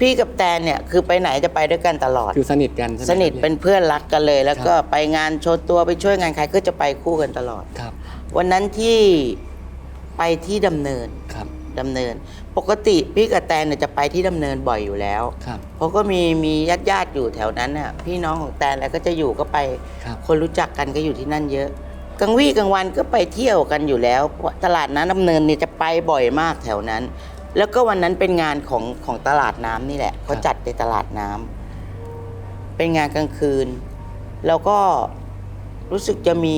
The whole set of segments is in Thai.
พี่กับแตนเนี่ยคือไปไหนจะไปด้วยกันตลอด คือสนิทกันใช่ไหมสนิทครับเป็นเพื่อนรักกันเลย แล้วก็ไปงานโชว์ตัวไปช่วยงานใครก็จะไปคู่กันตลอด ครับวันนั้นที่ไปที่ดำเนินครับดำเนิน ปกติพี่กับแตนเนี่ยจะไปที่ดำเนินบ่อยอยู่แล้ว ครับ เพราะก็มีมีญาติญาติๆอยู่แถวนั้นน่ะพี่น้องของแตนแล้วก็จะอยู่ก็ไป ครับคนรู้จักกันก็อยู่ที่นั่นเยอะกลางวี่กลางวันก็ไปเที่ยวกันอยู่แล้วเพราะตลาดน้ำดำเนินเนี่ยจะไปบ่อยมากแถวนั้น แล้วก็วันนั้นเป็นงานของของตลาดน้ำนี่แหละเขาจัดในตลาดน้ำเป็นงานกลางคืน แล้วก็รู้สึกจะมี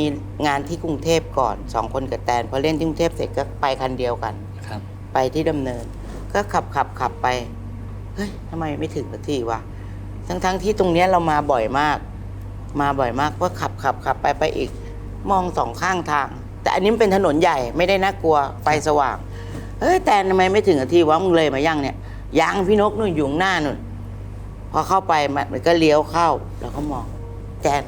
งานที่กรุงเทพก่อนสองคนกับแตนพอเล่นที่กรุงเทพเสร็จก็ไปคันเดียวกัน ครับ ไปที่ดำเนิน ก็ขับขับขับไป เฮ้ยทำไมไม่ถึงสักทีวะทั้งทั้งที่ตรงเนี้ยเรามาบ่อยมาก มาบ่อยมากก็ขับขับขับไปไปอีก มองสองข้างทาง แต่อันนี้มันเป็นถนนใหญ่ไม่ได้น่ากลัวไฟสว่าง เฮ้ยแต่ทำไมไม่ถึงสักทีวะมึงเลยมายังเนี่ยยังพี่นกนู่นอยู่ข้างหน้านู่นพอเข้าไปมันมันก็เลี้ยวเข้า แล้วก็มองแจน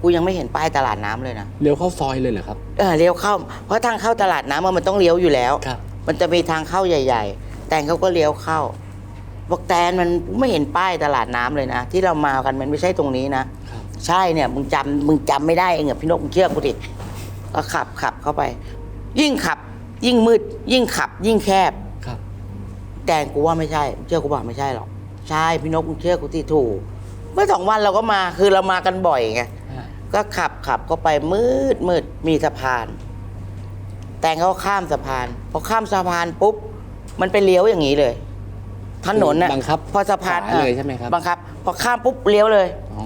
กูยังไม่เห็นป้ายตลาดน้ำเลยนะเลี้ยวเข้าซอยเลยเหรอครับ เออเลี้ยวเข้า เพราะทางเข้าตลาดน้ำมันต้องเลี้ยวอยู่แล้ว ครับ มันจะมีทางเข้าใหญ่ ๆ แต่เขาก็เลี้ยวเข้า บอกแตนมันไม่เห็นป้ายตลาดน้ำเลยนะ ที่เรามากันมันไม่ใช่ตรงนี้นะ ครับ ใช่เนี่ยมึงจำมึงจำไม่ได้เองเหรอพี่นกมึงเชื่อกูดิก็ขับขับเข้าไป ยิ่งขับ ยิ่งมืด ยิ่งขับ ยิ่งแคบ ครับแตนกูว่าไม่ใช่ เชื่อกูบอกไม่ใช่หรอก ใช่พี่นกมึงเชื่อกูที่ถูก เมื่อสองวันเราก็มาคือเรามากันบ่อยไง อ่าก็ขับขับเข้าไปมืดมืดมีสะพาน แต่งเขาข้ามสะพานพอข้ามสะพานปุ๊บ มันไปเลี้ยวอย่างนี้เลย ถนนน่ะบังคับพอสะพานขวเลยใช่ไหมครับ บังคับ พอข้ามปุ๊บเลี้ยวเลย อ๋อครับ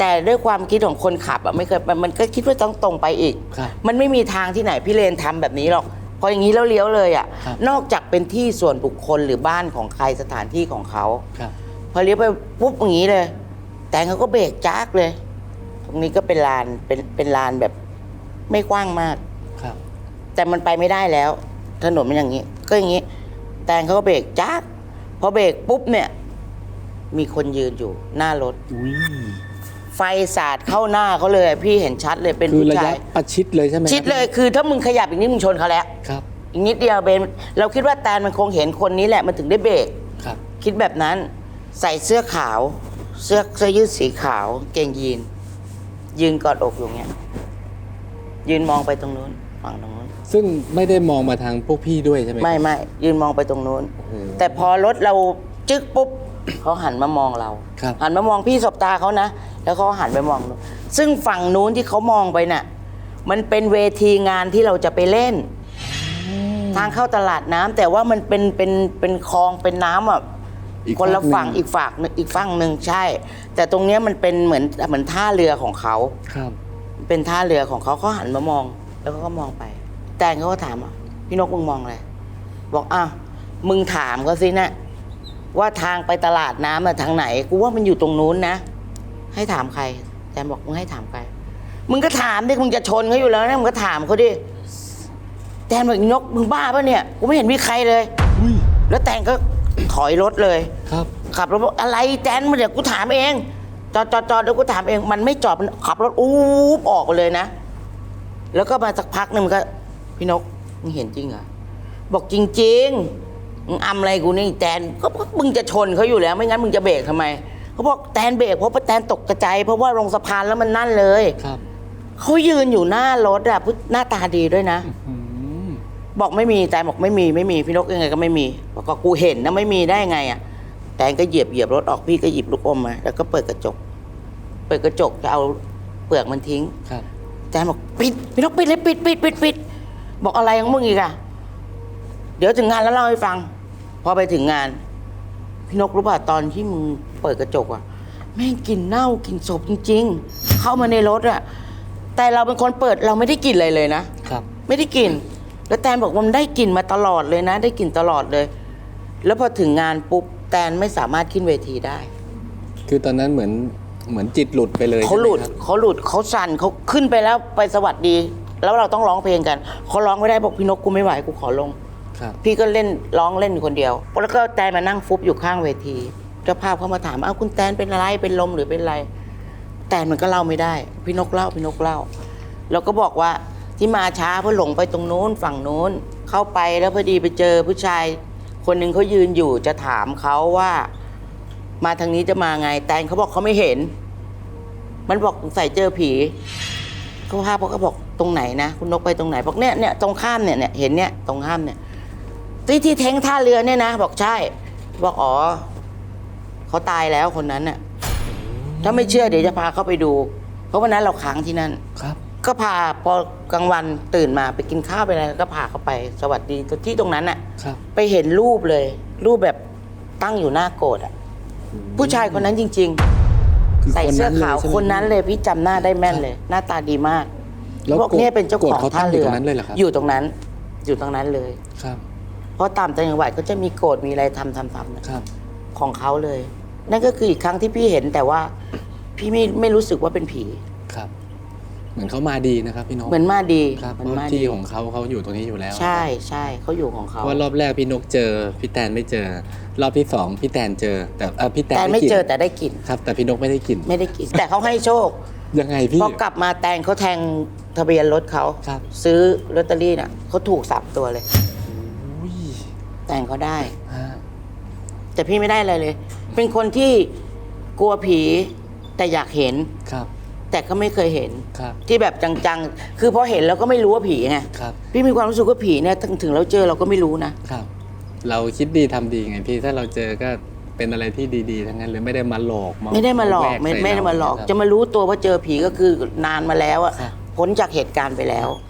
แต่ด้วยความคิดของคนขับอะไม่เคยมันมันก็คิดว่าต้องตรงไปอีก ครับมันไม่มีทางที่ไหนพี่เลนทำแบบนี้หรอกพออย่างนี้แล้วเลี้ยวเลยอะครับ นอกจากเป็นที่ส่วนบุคคลหรือบ้านของใครสถานที่ของเขา ครับ พอเลี้ยวไปปุ๊บอย่างนี้เลย แต่เขาก็เบรกจ้ากเลย ตรงนี้ก็เป็นลานเป็นเป็นลานแบบไม่กว้างมาก ครับ แต่มันไปไม่ได้แล้ว ถนนมันอย่างนี้ ก็อย่างนี้ แตงเขาก็เบรกจ้ากพอเบรกปุ๊บเนี่ย มีคนยืนอยู่หน้ารถ อุ้ยไฟสาดเข้าหน้าเขาเลยพี่เห็นชัดเลยเป็นคือผู้ระชายะประชิดเลยใช่ไหมครับชิดเลยคือถ้ามึงขยับอีกนิดมึงชนเขาแล้ว ครับ อีกนิดเดียวเบนเราคิดว่าแตนมันคงเห็นคนนี้แหละมันถึงได้เบรกครับ คิดแบบนั้น ใส่เสื้อขาว เสื้อเสื้อยืดสีขาว เกงยีน ยืนกอดอกอยู่เงี้ยยืนมองไปตรงนู้นฝั่งตรงนู้น ซึ่งไม่ได้มองมาทางพวกพี่ด้วยใช่ไหมครับไม่ไม่ยืนมองไปตรงนู้น โอ้โห แต่พอรถเราจึ๊กปุ๊บ เขาหันมามองเรา ครับ หันมามองพี่สบตาเขานะ แล้วเขาหันไปมองนู้นซึ่งฝั่งนู้นที่เขามองไปน่ะ มันเป็นเวทีงานที่เราจะไปเล่น ทางเข้าตลาดน้ำแต่ว่ามันเป็นเป็นเป็นคลองเป็นน้ำอะอีกคนละฝากหนึ่งฝั่ง อีกฝั่งหนึ่งอีกฝั่งหนึ่งใช่ แต่ตรงเนี้ยมันเป็นเหมือนเหมือนท่าเรือของเขา ครับ เป็นท่าเรือของเขาเขาหันมามอง แล้วเขาก็มองไป แต่เขาก็ถามอะพี่นกมึงมองอะไรบอกอ้าวมึงถามเขาสินะ ว่าทางไปตลาดน้ำน่ะทางไหน กูว่ามันอยู่ตรงนู้นนะ ให้ถามใครแตนบอกมึงให้ถามใคร มึงก็ถามดิมึงจะชนเขาอยู่แล้วนะมึงก็ถามเขาดิแตนบอกอีนกมึงบ้าปะเนี่ยกูไม่เห็นมีใครเลย อุ้ยแล้วแตนก็ถอยรถเลย ครับ ขับรถบอกอะไรแตนมาเดี๋ยวกูถามเองจอดจอดจอดเดี๋ยวกูถามเองมันไม่จอดมันขับรถอู้บออกไปเลยนะ แล้วก็มาสักพักหนึ่งมันก็ พี่นกมึงเห็นจริงเหรอบอกจริง ๆ มึงอำอะไรกูนี่แตนก็เพราะมึงจะชนเขาอยู่แล้ว ไม่งั้นมึงจะเบรกทำไมเขาบอกแตนเบรกเพราะว่าแตนตกกระจายเพราะว่าลงสะพานแล้วมันนั่นเลยครับเขายืนอยู่หน้ารถอะพุหน้าตาดีด้วยนะอืมบอกไม่มีแต่บอกไม่มีไม่มีพี่นกยังไงก็ไม่มีบอกก็กูเห็นนะไม่มีได้ไงอะแต่ก็เหยียบเหยียบรถออกพี่ก็หยิบลูกอมมาแล้วก็เปิดกระจก เปิดกระจกจะเอาเปลือกมันทิ้งครับแต่บอกปิดพี่นกปิดเลยปิดปิดปิดปิดบอกอะไรของมึงอีกอะเดี๋ยวถึงงานแล้วเล่าให้ฟัง พอไปถึงงาน พี่นกรู้ป่ะตอนที่มึงเปิดกระจกอะแม่งกลินเน่ากลินศพจริง ๆ เข้ามาในรถอะแต่เราเป็นคนเปิดเราไม่ได้กลิ่นอะไรเลยนะครับ ไม่ได้กลิ่นแล้วแตนบอกว่ามันได้กลิ่นมาตลอดเลยนะ ได้กลิ่นตลอดเลย แล้วพอถึงงานปุ๊บแตนไม่สามารถขึ้นเวทีได้ คือตอนนั้นเหมือนเหมือนจิตหลุดไปเลยเขาหลุดใช่ไมครับเขาหลุดเขาสั่นเขาขึ้นไปแล้วไปสวัสดี แล้วเราต้องร้องเพลงกันเขาร้องไม่ได้บอกพี่นกกูไม่ไหวกูขอลงครับ พี่ก็เล่นร้องเล่นอยู่คนเดียว แล้วก็แตนมานั่งฟุบอยู่ข้างเวที เจ้าภาพเขามาถามเอ้าคุณแตนเป็นอะไรเป็นลมหรือเป็นอะไร แตนมันก็เล่าไม่ได้ พี่นกเล่าพี่นกเล่า แล้วก็บอกว่าที่มาช้าเพราะหลงไปตรงนู้นฝั่งนู้น เข้าไปแล้วพอดีไปเจอผู้ชาย คนหนึ่งเขายืนอยู่จะถามเขาว่า มาทางนี้จะมาไง แตนเขาบอกเขาไม่เห็น มันบอกใส่เจอผีเขาพาเขาก็บอกตรงไหนนะ คุณนกไปตรงไหนบอกเนี่ยเนี่ยตรงข้ามเนี่ยเนี่ยเห็นเนี่ยตรงข้ามเนี่ย ที่ที่เท้งท่าเรือเนี่ยนะ บอกใช่ บอกอ๋อเขาตายแล้วคนนั้นน่ะ ถ้าไม่เชื่อเดี๋ยวจะพาเขาไปดู เพราะวันนั้นเราค้างที่นั่น ครับ ก็พาพอกลางวันตื่นมาไปกินข้าวไปอะไรก็พาเขาไปสวัสดีที่ตรงนั้นน่ะ ครับ ไปเห็นรูปเลย รูปแบบตั้งอยู่หน้าโกรธอะ ผู้ชายคนนั้นจริง คือๆ ใส่เสื้อขาวใช่ไหมคนนั้นเลยพี่จำหน้าได้แม่นเลย หน้าตาดีมากแล้วบอกเนี่ยเป็นเจ้าของโกรธเขาท่าตั้งอยู่เรือตรงนั้นเลยเหรอครับ อยู่ตรงนั้น อยู่ตรงนั้นเลย ครับเพ ราะตามต่างจังหวัดก็จะมีโกรธมีอะไรทำทำทำนะครับ ของเขาเลย นั่นก็คืออีกครั้งที่พี่เห็นแต่ว่าพี่ไม่ไม่รู้สึกว่าเป็นผี ครับ เหมือนเขามาดีนะครับพี่นกเหมือนมาดีครับเหเพมือนราะมาที่ดีของเขาเขาอยู่ตรงนี้อยู่แล้วใช่ใช่เขาอยู่ของเพเขาราะว่ารอบแรกพี่นกเจอพี่แตนไม่เจอ รอบที่สองพี่แตนเจอ แต่เอ่อพี่แตนแต่ด้ไม่กลิ่นเจอแต่ได้กลิ่นครับ แต่พี่นกไม่ได้กลิ่นไม่ได้กลิ่นแต่เขาให้โชค ยังไงพี่ พอกลับมาแตงเขาแทงทะเบียนรถเขาครับ ซื้อลอตเตอรี่น่ะเขาถูกสามตัวเลยอุ้ย แตงเขาได้ฮะแต่พี่ไม่ได้อะไรเลย เป็นคนที่กลัวผีแต่อยากเห็น ครับ แต่ก็ไม่เคยเห็น ครับ ที่แบบจังๆ คือพอเห็นแล้วก็ไม่รู้ว่าผีไง ครับ พี่มีความรู้สึกว่าผีเนี่ยถึงถึงเราเจอเราก็ไม่รู้นะ ครับ เราคิดดีทำดีไงพี่ ถ้าเราเจอก็เป็นอะไรที่ดีๆ ทั้งนั้นเลยไม่ได้มาหลอกไม่ได้มาหลอกแวไม่ใส่ไม่ได้มาหลอก เร จะมารู้ตัวว่าเจอผีก็คือนานมาแล้วอะครับ พ้นจากเหตุการณ์ไปแล้วค